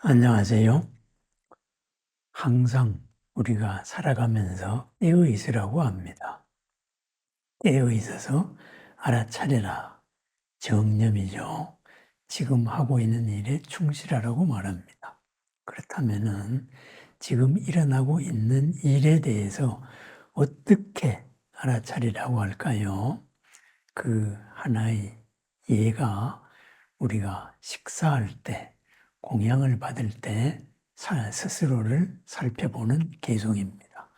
안녕하세요. 항상 우리가 살아가면서 깨어 있으라고 합니다. 깨어 있어서 알아차려라. 정념이죠. 지금 하고 있는 일에 충실하라고 말합니다. 그렇다면은 지금 일어나고 있는 일에 대해서 어떻게 알아차리라고 할까요? 그 하나의 예가 우리가 식사할 때, 공양을 받을 때 사- 스스로를 살펴보는 개성입니다.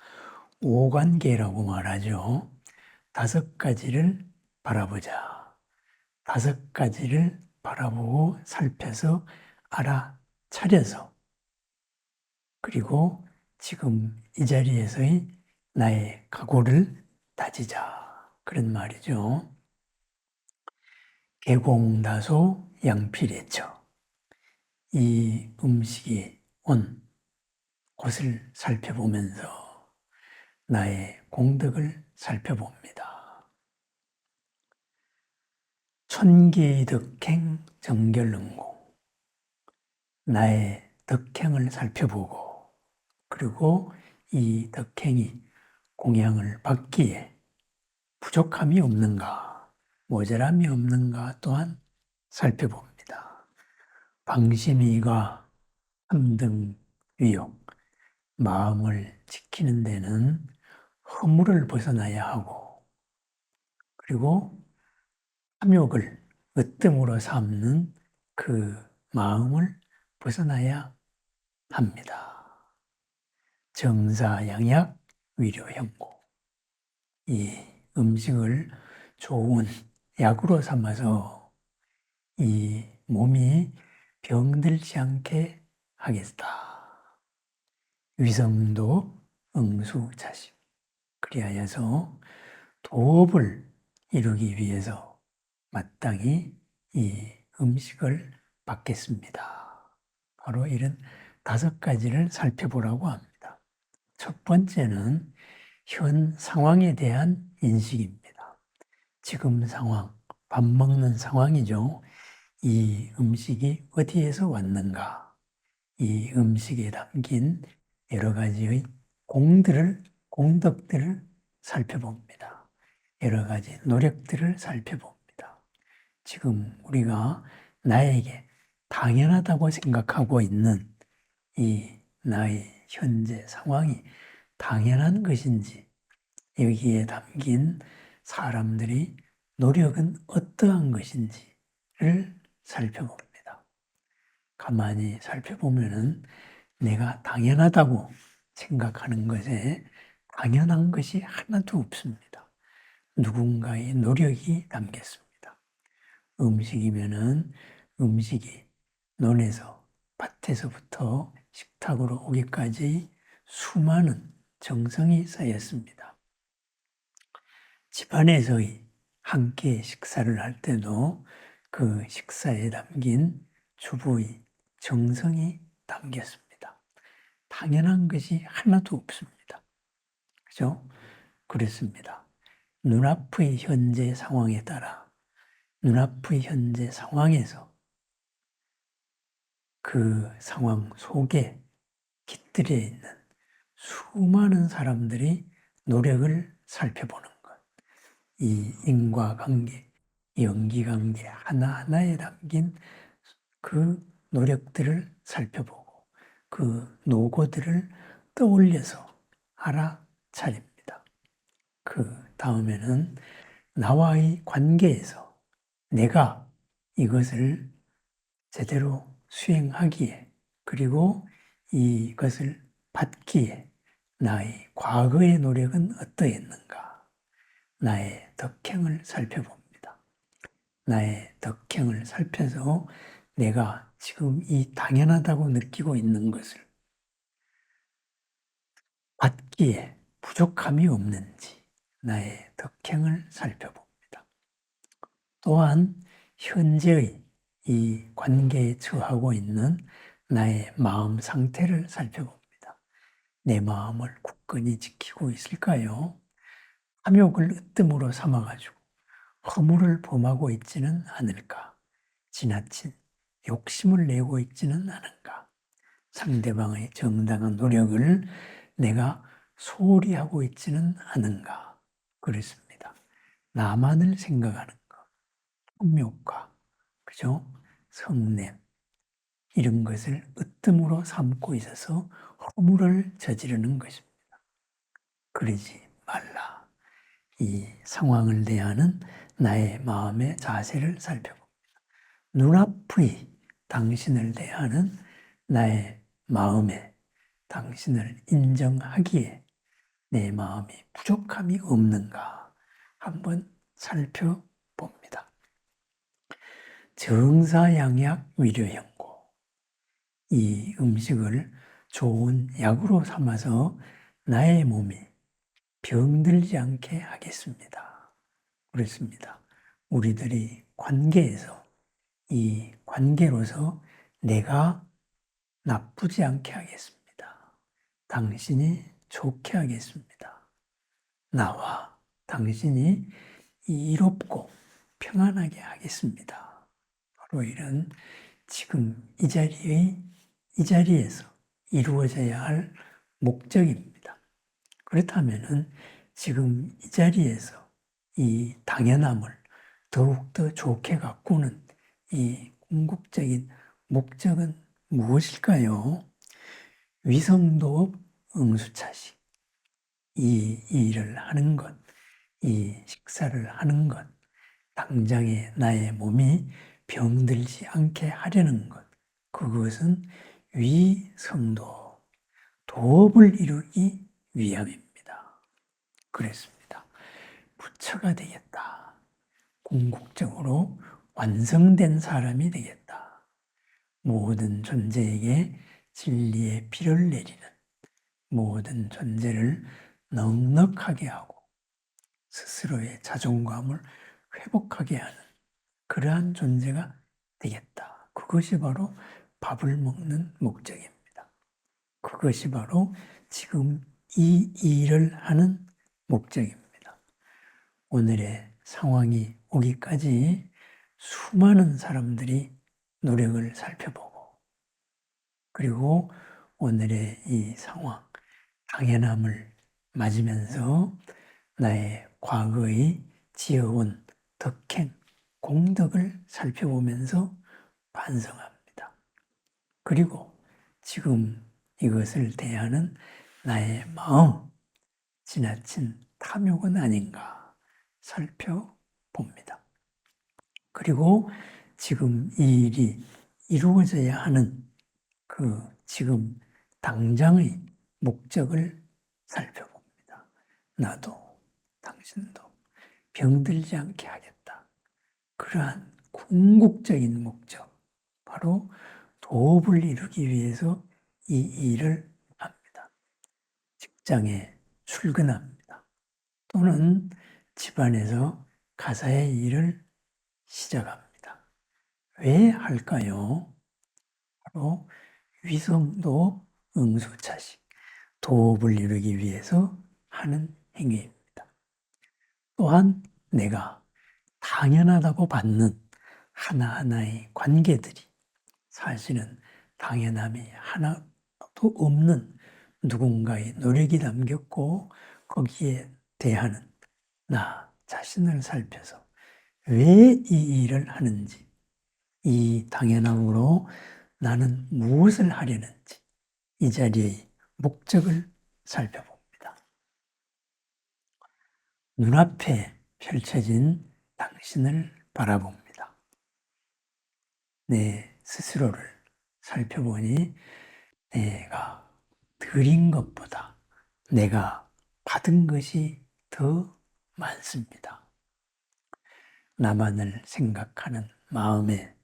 오관계라고 말하죠. 다섯 가지를 바라보자. 다섯 가지를 바라보고 살펴서 알아차려서 그리고 지금 이 자리에서의 나의 각오를 다지자. 그런 말이죠. 개공다소 양필에처. 이 음식이 온 곳을 살펴보면서 나의 공덕을 살펴봅니다. 천기덕행 정결능고. 나의 덕행을 살펴보고, 그리고 이 덕행이 공양을 받기에 부족함이 없는가, 모자람이 없는가 또한 살펴봅니다. 방심이가 함등 위욕, 마음을 지키는 데는 허물을 벗어나야 하고, 그리고 탐욕을 으뜸으로 삼는 그 마음을 벗어나야 합니다. 정사양약 위료형고. 이 음식을 좋은 약으로 삼아서 이 몸이 병들지 않게 하겠다. 위성도 응수자심. 그리하여서 도업을 이루기 위해서 마땅히 이 음식을 받겠습니다. 바로 이런 다섯 가지를 살펴보라고 합니다. 첫 번째는 현 상황에 대한 인식입니다. 지금 상황, 밥 먹는 상황이죠. 이 음식이 어디에서 왔는가? 이 음식에 담긴 여러 가지의 공들을, 공덕들을 살펴봅니다. 여러 가지 노력들을 살펴봅니다. 지금 우리가 나에게 당연하다고 생각하고 있는 이 나의 현재 상황이 당연한 것인지 여기에 담긴 사람들이 노력은 어떠한 것인지를 살펴봅니다. 가만히 살펴보면은 내가 당연하다고 생각하는 것에 당연한 것이 하나도 없습니다. 누군가의 노력이 담겼습니다. 음식이면은 음식이 논에서 밭에서부터 식탁으로 오기까지 수많은 정성이 쌓였습니다. 집안에서의 함께 식사를 할 때도 그 식사에 담긴 주부의 정성이 담겼습니다. 당연한 것이 하나도 없습니다. 그죠? 그렇습니다. 눈앞의 현재 상황에 따라 눈앞의 현재 상황에서 그 상황 속에 깃들여 있는 수많은 사람들이 노력을 살펴보는 것. 이 인과관계, 연기관계 하나하나에 담긴 그 노력들을 살펴보고 그 노고들을 떠올려서 알아차립니다. 그 다음에는 나와의 관계에서 내가 이것을 제대로 수행하기에 그리고 이것을 받기에 나의 과거의 노력은 어떠했는가? 나의 덕행을 살펴봅니다. 나의 덕행을 살펴서 내가 지금 이 당연하다고 느끼고 있는 것을 받기에 부족함이 없는지 나의 덕행을 살펴봅니다. 또한 현재의 이 관계에 처하고 있는 나의 마음 상태를 살펴봅니다. 내 마음을 굳건히 지키고 있을까요? 탐욕을 으뜸으로 삼아가지고 허물을 범하고 있지는 않을까? 지나친 욕심을 내고 있지는 않은가? 상대방의 정당한 노력을 내가 소홀히 하고 있지는 않은가 그렇습니다. 나만을 생각하는 것, 폭력과 그죠? 성냄 이런 것을 으뜸으로 삼고 있어서 허물을 저지르는 것입니다. 그러지 말라. 이 상황을 대하는 나의 마음의 자세를 살펴봅니다. 눈앞의 당신을 대하는 나의 마음에 당신을 인정하기에 내 마음이 부족함이 없는가 한번 살펴봅니다. 정사양약 위료연고 이 음식을 좋은 약으로 삼아서 나의 몸이 병들지 않게 하겠습니다. 그렇습니다. 우리들이 관계에서 이 관계로서 내가 나쁘지 않게 하겠습니다. 당신이 좋게 하겠습니다. 나와 당신이 이롭고 평안하게 하겠습니다. 바로 이런 지금 이 자리의 이 자리에서 이루어져야 할 목적입니다. 그렇다면은 지금 이 자리에서 이 당연함을 더욱더 좋게 가꾸는 이 궁극적인 목적은 무엇일까요? 위성도 응수차식. 이 일을 하는 것, 이 식사를 하는 것, 당장에 나의 몸이 병들지 않게 하려는 것, 그것은 위성도, 도업을 이루기 위함입니다. 그랬습니다. 부처가 되겠다. 궁극적으로 완성된 사람이 되겠다. 모든 존재에게 진리의 피를 내리는 모든 존재를 넉넉하게 하고 스스로의 자존감을 회복하게 하는 그러한 존재가 되겠다. 그것이 바로 밥을 먹는 목적입니다. 그것이 바로 지금 이 일을 하는 목적입니다. 오늘의 상황이 오기까지 수많은 사람들이 노력을 살펴보고 그리고 오늘의 이 상황, 당연함을 맞으면서 나의 과거의 지어온 덕행, 공덕을 살펴보면서 반성합니다. 그리고 지금 이것을 대하는 나의 마음, 지나친 탐욕은 아닌가 살펴봅니다. 그리고 지금 이 일이 이루어져야 하는 그 지금 당장의 목적을 살펴봅니다. 나도 당신도 병들지 않게 하겠다. 그러한 궁극적인 목적, 바로 도업을 이루기 위해서 이 일을 합니다. 직장에 출근합니다. 또는 집안에서 가사의 일을 시작합니다. 왜 할까요? 바로 위성도 응수차식, 도업을 이루기 위해서 하는 행위입니다. 또한 내가 당연하다고 받는 하나하나의 관계들이 사실은 당연함이 하나도 없는 누군가의 노력이 담겼고 거기에 대하는 나 자신을 살펴서 왜 이 일을 하는지, 이 당연함으로 나는 무엇을 하려는지, 이 자리의 목적을 살펴봅니다. 눈앞에 펼쳐진 당신을 바라봅니다. 내 스스로를 살펴보니 내가 드린 것보다 내가 받은 것이 더 많습니다. 나만을 생각하는 마음에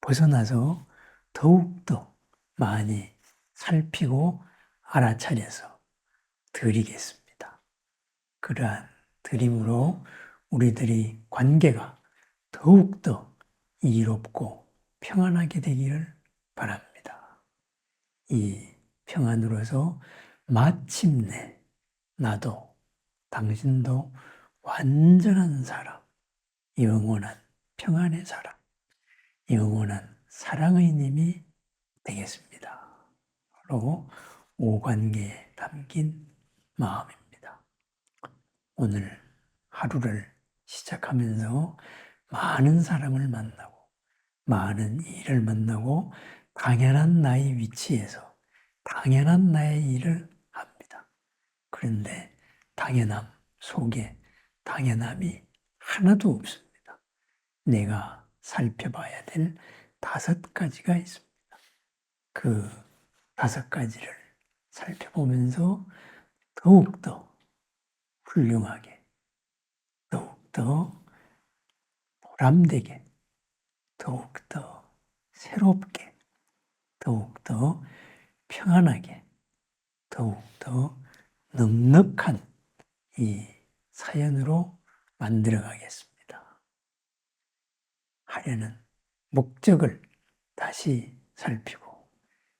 벗어나서 더욱더 많이 살피고 알아차려서 드리겠습니다. 그러한 드림으로 우리들이 관계가 더욱더 이롭고 평안하게 되기를 바랍니다. 이 평안으로서 마침내 나도 당신도 완전한 사람, 영원한 평안의 사람, 영원한 사랑의 님이 되겠습니다. 바로 오관계에 담긴 마음입니다. 오늘 하루를 시작하면서 많은 사람을 만나고 많은 일을 만나고 당연한 나의 위치에서 당연한 나의 일을 합니다. 그런데 당연함 속에 당연함이 하나도 없습니다. 내가 살펴봐야 될 다섯 가지가 있습니다. 그 다섯 가지를 살펴보면서 더욱더 훌륭하게, 더욱더 보람되게, 더욱더 새롭게, 더욱더 평안하게, 더욱더 넉넉한 이 사연으로 만들어 가겠습니다. 하려는 목적을 다시 살피고,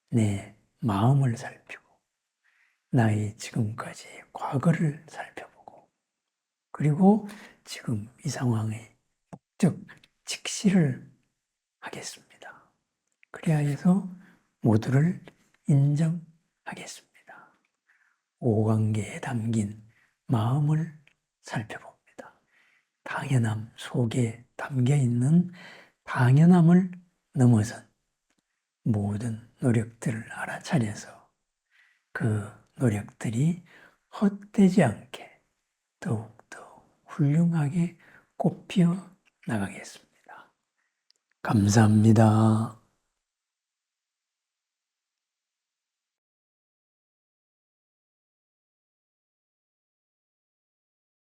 내 마음을 살피고, 나의 지금까지의 과거를 살펴보고, 그리고 지금 이 상황의 목적, 직시를 하겠습니다. 그래야 해서 모두를 인정하겠습니다. 오관계에 담긴 마음을 살펴봅니다. 당연함 속에 담겨 있는 당연함을 넘어선 모든 노력들을 알아차려서 그 노력들이 헛되지 않게 더욱더 훌륭하게 꽃피어 나가겠습니다. 감사합니다.